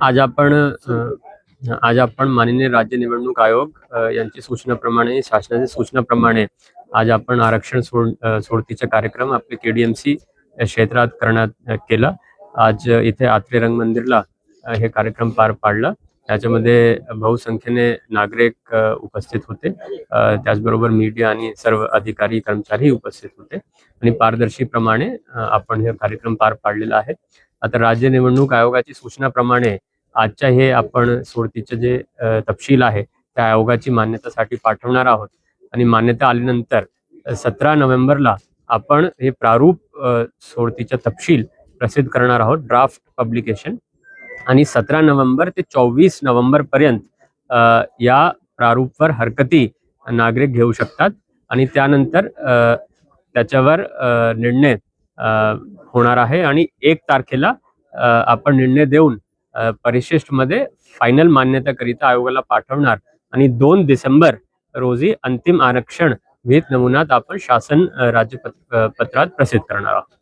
आज आपण आज आपण माननीय राज्य निवडणूक आयोग यांची सूचनाप्रमाणे शासनाच्या सूचनाप्रमाणे आज आपण आरक्षण सोड सोडतीचा कार्यक्रम आपले केडीएमसी क्षेत्रात करण्यात केला. आज इथे आत्रे रंग मंदिरला हे कार्यक्रम पार पाडला. त्याच्यामध्ये बहुसंख्येने नागरिक उपस्थित होते. त्याचबरोबर मीडिया आणि सर्व अधिकारी कर्मचारी उपस्थित होते. आणि पारदर्शीप्रमाणे आपण हे कार्यक्रम पार पाडलेला आहे. आता राज्य निवडणूक आयोगाची सूचनाप्रमाणे आजच्या हे आपण सोडतीचे जे तपशील आहे त्या आयोगाची मान्यतासाठी पाठवणार आहोत. आणि मान्यता आल्यानंतर सतरा नोव्हेंबरला आपण हे प्रारूप सोडतीचा तपशील प्रसिद्ध करणार आहोत ड्राफ्ट पब्लिकेशन. आणि सतरा नोव्हेंबर ते चोवीस नोव्हेंबर पर्यंत या प्रारूपवर हरकती नागरिक घेऊ शकतात. आणि त्यानंतर त्याच्यावर निर्णय होणार आहे आणि एक तारखेला आपण निर्णय देऊन परिशिष्टमध्ये फायनल मान्यताकरिता आयोगाला पाठवणार. आणि दोन डिसेंबर रोजी अंतिम आरक्षण विहित नमुनात आपण शासन राज्यपत्र राज्यपत्रात प्रसिद्ध करणार आहोत.